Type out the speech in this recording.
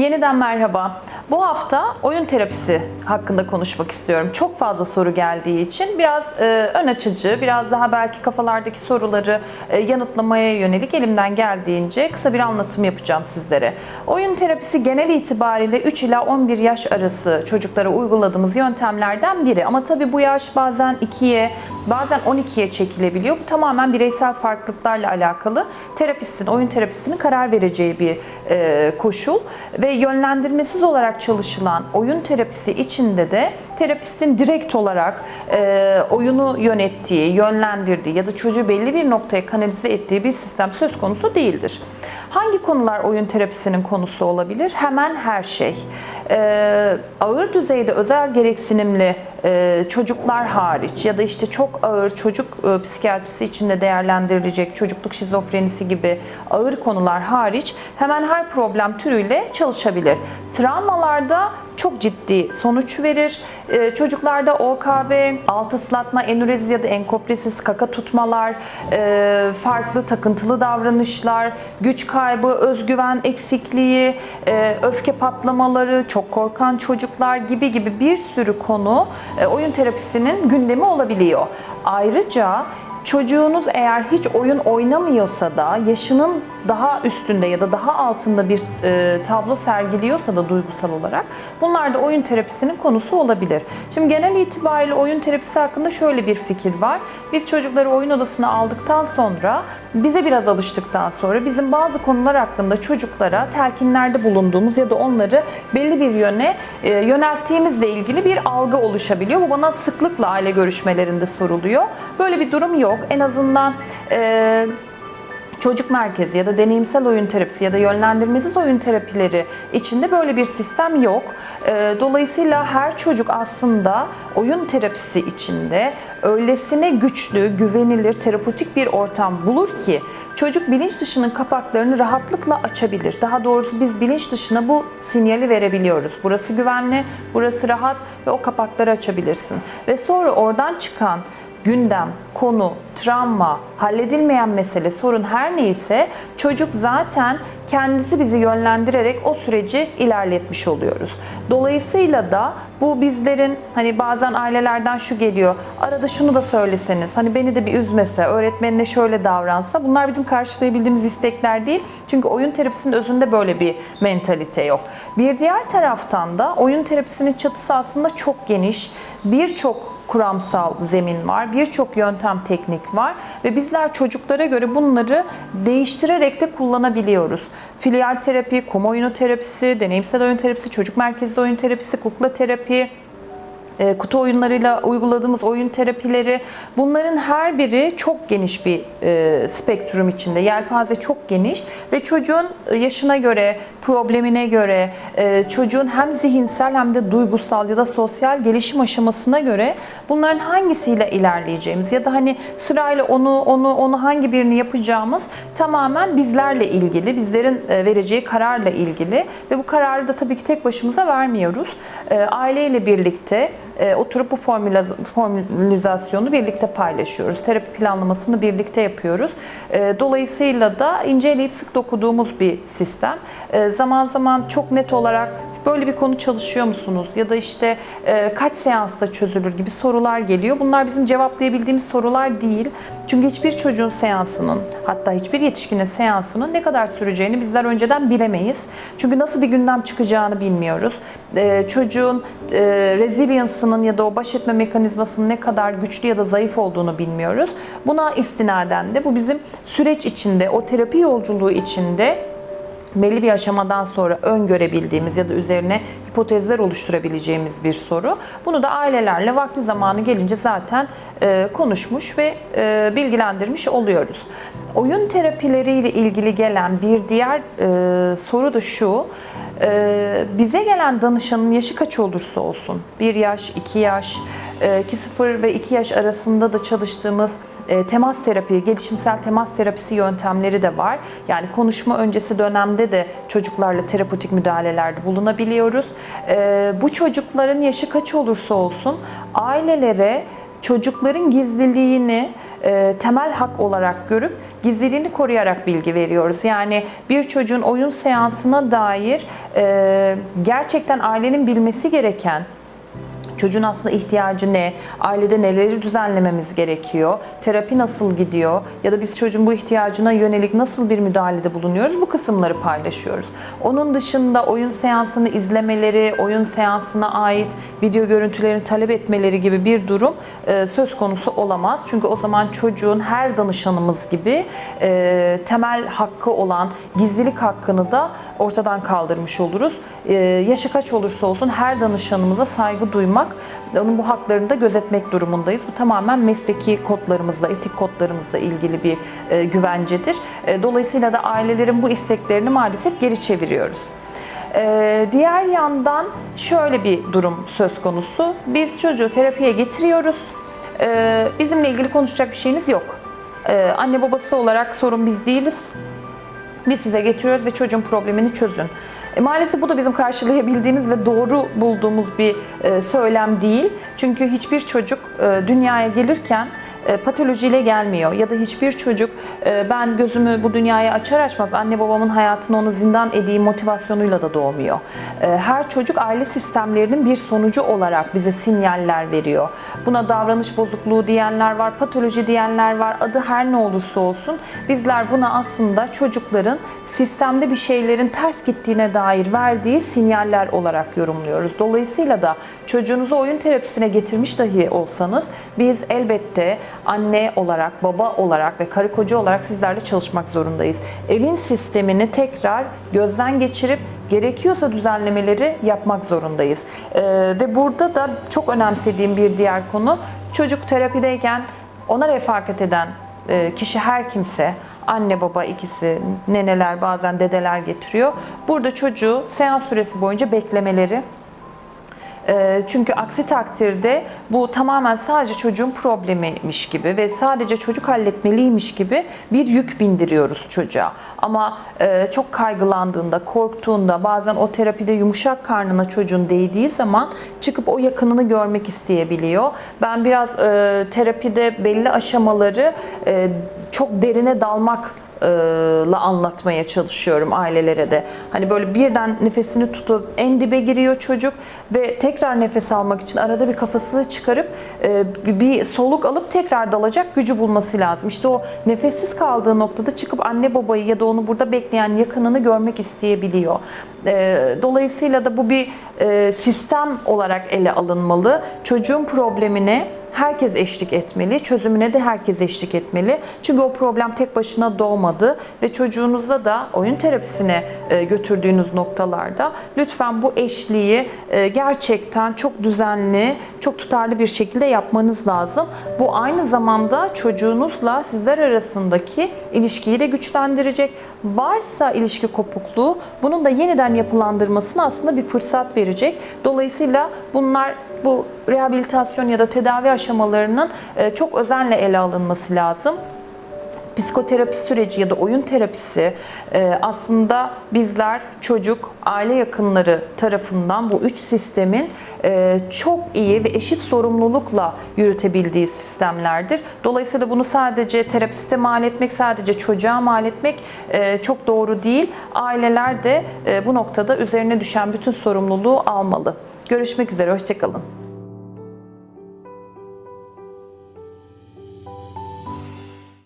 Yeniden merhaba. Bu hafta oyun terapisi hakkında konuşmak istiyorum. Çok fazla soru geldiği için biraz e, ön açıcı, biraz daha belki kafalardaki soruları e, yanıtlamaya yönelik elimden geldiğince kısa bir anlatım yapacağım sizlere. Oyun terapisi genel itibariyle 3 ila 11 yaş arası çocuklara uyguladığımız yöntemlerden biri. Ama tabii bu yaş bazen 2'ye, bazen 12'ye çekilebiliyor. Bu tamamen bireysel farklılıklarla alakalı terapistin, oyun terapisinin karar vereceği bir e, koşul ve yönlendirmesiz olarak çalışılan oyun terapisi içinde de terapistin direkt olarak e, oyunu yönettiği, yönlendirdiği ya da çocuğu belli bir noktaya kanalize ettiği bir sistem söz konusu değildir. Hangi konular oyun terapisinin konusu olabilir? Hemen her şey. Ee, ağır düzeyde özel gereksinimli e, çocuklar hariç ya da işte çok ağır çocuk e, psikiyatrisi içinde değerlendirilecek çocukluk şizofrenisi gibi ağır konular hariç hemen her problem türüyle çalışabilir. Travmalarda çok ciddi sonuç verir. Ee, çocuklarda OKB, alt ıslatma, enürezi ya da enkopresis, kaka tutmalar, e, farklı takıntılı davranışlar, güç kaybı, özgüven eksikliği, e, öfke patlamaları, çok korkan çocuklar gibi gibi bir sürü konu e, oyun terapisinin gündemi olabiliyor. Ayrıca Çocuğunuz eğer hiç oyun oynamıyorsa da yaşının daha üstünde ya da daha altında bir e, tablo sergiliyorsa da duygusal olarak bunlar da oyun terapisinin konusu olabilir. Şimdi genel itibariyle oyun terapisi hakkında şöyle bir fikir var. Biz çocukları oyun odasına aldıktan sonra bize biraz alıştıktan sonra bizim bazı konular hakkında çocuklara telkinlerde bulunduğumuz ya da onları belli bir yöne e, yönelttiğimizle ilgili bir algı oluşabiliyor. Bu bana sıklıkla aile görüşmelerinde soruluyor. Böyle bir durum yok. En azından e, çocuk merkezi ya da deneyimsel oyun terapisi ya da yönlendirmesiz oyun terapileri içinde böyle bir sistem yok. E, Dolayısıyla her çocuk aslında oyun terapisi içinde öylesine güçlü, güvenilir, terapötik bir ortam bulur ki çocuk bilinç dışının kapaklarını rahatlıkla açabilir. Daha doğrusu biz bilinç dışına bu sinyali verebiliyoruz. Burası güvenli, burası rahat ve o kapakları açabilirsin. Ve sonra oradan çıkan gündem, konu, travma, halledilmeyen mesele, sorun her neyse çocuk zaten kendisi bizi yönlendirerek o süreci ilerletmiş oluyoruz. Dolayısıyla da bu bizlerin hani bazen ailelerden şu geliyor. Arada şunu da söyleseniz, hani beni de bir üzmese, öğretmenine şöyle davransa. Bunlar bizim karşılayabildiğimiz istekler değil. Çünkü oyun terapisinin özünde böyle bir mentalite yok. Bir diğer taraftan da oyun terapisinin çatısı aslında çok geniş. Birçok kuramsal zemin var. Birçok yöntem teknik var ve bizler çocuklara göre bunları değiştirerek de kullanabiliyoruz. Filial terapi, kum oyunu terapisi, deneyimsel oyun terapisi, çocuk merkezli oyun terapisi, kukla terapi, e, kutu oyunlarıyla uyguladığımız oyun terapileri bunların her biri çok geniş bir e, spektrum içinde. Yelpaze çok geniş ve çocuğun yaşına göre, problemine göre, e, çocuğun hem zihinsel hem de duygusal ya da sosyal gelişim aşamasına göre bunların hangisiyle ilerleyeceğimiz ya da hani sırayla onu onu onu hangi birini yapacağımız tamamen bizlerle ilgili, bizlerin e, vereceği kararla ilgili ve bu kararı da tabii ki tek başımıza vermiyoruz. E, aileyle birlikte e, oturup bu formüla- formülizasyonu birlikte paylaşıyoruz. Terapi planlamasını birlikte yapıyoruz. E, dolayısıyla da inceleyip sık dokuduğumuz bir sistem. E, zaman zaman çok net olarak böyle bir konu çalışıyor musunuz ya da işte e, kaç seansta çözülür gibi sorular geliyor. Bunlar bizim cevaplayabildiğimiz sorular değil. Çünkü hiçbir çocuğun seansının hatta hiçbir yetişkinin seansının ne kadar süreceğini bizler önceden bilemeyiz. Çünkü nasıl bir gündem çıkacağını bilmiyoruz. E, çocuğun e, resilience'ının ya da o baş etme mekanizmasının ne kadar güçlü ya da zayıf olduğunu bilmiyoruz. Buna istinaden de bu bizim süreç içinde, o terapi yolculuğu içinde belli bir aşamadan sonra öngörebildiğimiz ya da üzerine hipotezler oluşturabileceğimiz bir soru. Bunu da ailelerle vakti zamanı gelince zaten e, konuşmuş ve e, bilgilendirmiş oluyoruz. Oyun terapileriyle ilgili gelen bir diğer e, soru da şu. e, bize gelen danışanın yaşı kaç olursa olsun, 1 yaş, 2 yaş, ki 0 ve 2 yaş arasında da çalıştığımız e, temas terapi, gelişimsel temas terapisi yöntemleri de var. Yani konuşma öncesi dönemde de çocuklarla terapötik müdahalelerde bulunabiliyoruz. E, Bu çocukların yaşı kaç olursa olsun ailelere çocukların gizliliğini e, temel hak olarak görüp gizliliğini koruyarak bilgi veriyoruz. Yani bir çocuğun oyun seansına dair e, gerçekten ailenin bilmesi gereken Çocuğun aslında ihtiyacı ne? Ailede neleri düzenlememiz gerekiyor? Terapi nasıl gidiyor? Ya da biz çocuğun bu ihtiyacına yönelik nasıl bir müdahalede bulunuyoruz? Bu kısımları paylaşıyoruz. Onun dışında oyun seansını izlemeleri, oyun seansına ait video görüntülerini talep etmeleri gibi bir durum e, söz konusu olamaz. Çünkü o zaman çocuğun her danışanımız gibi e, temel hakkı olan gizlilik hakkını da ortadan kaldırmış oluruz. E, yaşı kaç olursa olsun her danışanımıza saygı duymak, onun bu haklarını da gözetmek durumundayız. Bu tamamen mesleki kodlarımızla, etik kodlarımızla ilgili bir e, güvencedir. E, dolayısıyla da ailelerin bu isteklerini maalesef geri çeviriyoruz. Ee, diğer yandan şöyle bir durum söz konusu. Biz çocuğu terapiye getiriyoruz. Ee, bizimle ilgili konuşacak bir şeyiniz yok. Ee, anne babası olarak sorun biz değiliz. Biz size getiriyoruz ve çocuğun problemini çözün. E, maalesef bu da bizim karşılayabildiğimiz ve doğru bulduğumuz bir e, söylem değil. Çünkü hiçbir çocuk e, dünyaya gelirken patolojiyle gelmiyor ya da hiçbir çocuk e, ben gözümü bu dünyaya açar açmaz anne babamın hayatını ona zindan edeyim motivasyonuyla da doğmuyor. E, Her çocuk aile sistemlerinin bir sonucu olarak bize sinyaller veriyor. Buna davranış bozukluğu diyenler var, patoloji diyenler var. Adı her ne olursa olsun bizler buna aslında çocukların sistemde bir şeylerin ters gittiğine dair verdiği sinyaller olarak yorumluyoruz. Dolayısıyla da çocuğunuzu oyun terapisine getirmiş dahi olsanız biz elbette anne olarak, baba olarak ve karı koca olarak sizlerle çalışmak zorundayız. Evin sistemini tekrar gözden geçirip gerekiyorsa düzenlemeleri yapmak zorundayız. Ee, ve burada da çok önemsediğim bir diğer konu çocuk terapideyken ona refakat eden e, kişi her kimse, anne baba ikisi, neneler bazen dedeler getiriyor. Burada çocuğu seans süresi boyunca beklemeleri çünkü aksi takdirde bu tamamen sadece çocuğun problemiymiş gibi ve sadece çocuk halletmeliymiş gibi bir yük bindiriyoruz çocuğa. Ama e, çok kaygılandığında, korktuğunda, bazen o terapide yumuşak karnına çocuğun değdiği zaman çıkıp o yakınını görmek isteyebiliyor. Ben biraz e, terapide belli aşamaları e, çok derine dalmak la anlatmaya çalışıyorum ailelere de. Hani böyle birden nefesini tutup en dibe giriyor çocuk ve tekrar nefes almak için arada bir kafasını çıkarıp bir soluk alıp tekrar dalacak gücü bulması lazım. İşte o nefessiz kaldığı noktada çıkıp anne babayı ya da onu burada bekleyen yakınını görmek isteyebiliyor. E, Dolayısıyla da bu bir e, sistem olarak ele alınmalı. Çocuğun problemine herkes eşlik etmeli, çözümüne de herkes eşlik etmeli. Çünkü o problem tek başına doğmadı ve çocuğunuzda da oyun terapisine e, götürdüğünüz noktalarda lütfen bu eşliği e, gerçekten çok düzenli, çok tutarlı bir şekilde yapmanız lazım. Bu aynı zamanda çocuğunuzla sizler arasındaki ilişkiyi de güçlendirecek. Varsa ilişki kopukluğu bunun da yeniden yapılandırmasına aslında bir fırsat verecek. Dolayısıyla bunlar bu rehabilitasyon ya da tedavi aşamalarının e, çok özenle ele alınması lazım psikoterapi süreci ya da oyun terapisi e, aslında bizler çocuk, aile yakınları tarafından bu üç sistemin e, çok iyi ve eşit sorumlulukla yürütebildiği sistemlerdir. Dolayısıyla bunu sadece terapiste mal etmek, sadece çocuğa mal etmek e, çok doğru değil. Aileler de bu noktada üzerine düşen bütün sorumluluğu almalı. Görüşmek üzere, hoşçakalın.